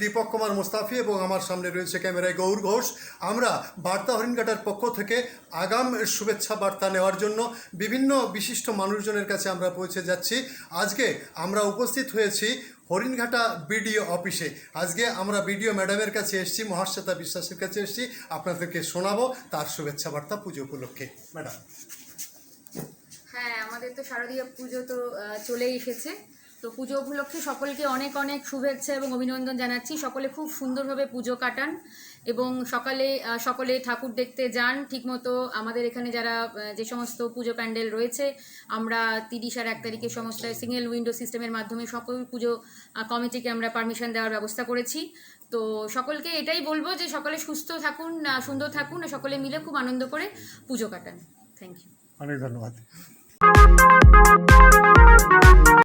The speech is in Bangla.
দীপক কুমার মুস্তাফি এবং আমার সামনে রয়েছে ক্যামেরায় গৌর ঘোষ। আমরা বার্তা হরিণঘাটার পক্ষ থেকে আগাম শুভেচ্ছা বার্তা নেওয়ার জন্য বিভিন্ন বিশিষ্ট মানুষজনের কাছে আমরা পৌঁছে যাচ্ছি। আজকে আমরা উপস্থিত হয়েছি হরিণঘাটা বিডিও অফিসে। আজকে আমরা বিডিও ম্যাডামের কাছে এসেছি, মহাশ্বেতা বিশ্বাসের কাছে এসেছি। আপনাদেরকে শোনাবো তার শুভেচ্ছা বার্তা পুজো উপলক্ষে। ম্যাডাম। হ্যাঁ আমাদের তো শারদীয় পুজো তো চলেই এসেছে। তো পুজো উপলক্ষে সকলকে অনেক অনেক শুভেচ্ছা এবং অভিনন্দন জানাচ্ছি। সকলে খুব সুন্দরভাবে পুজো কাটান এবং সকালে সকলে ঠাকুর দেখতে যান। ঠিকমতো আমাদের এখানে যারা যে সমস্ত পুজো প্যান্ডেল রয়েছে, আমরা তিরিশ আর এক তারিখে সমস্ত সিঙ্গেল উইন্ডো সিস্টেমের মাধ্যমে সকল পুজো কমিটিকে আমরা পারমিশন দেওয়ার ব্যবস্থা করেছি। তো সকলকে এটাই বলব যে সকলে সুস্থ থাকুন সুন্দর থাকুন, সকলে মিলে খুব আনন্দ করে পুজো কাটান। থ্যাংক ইউ অনেক ধন্যবাদ।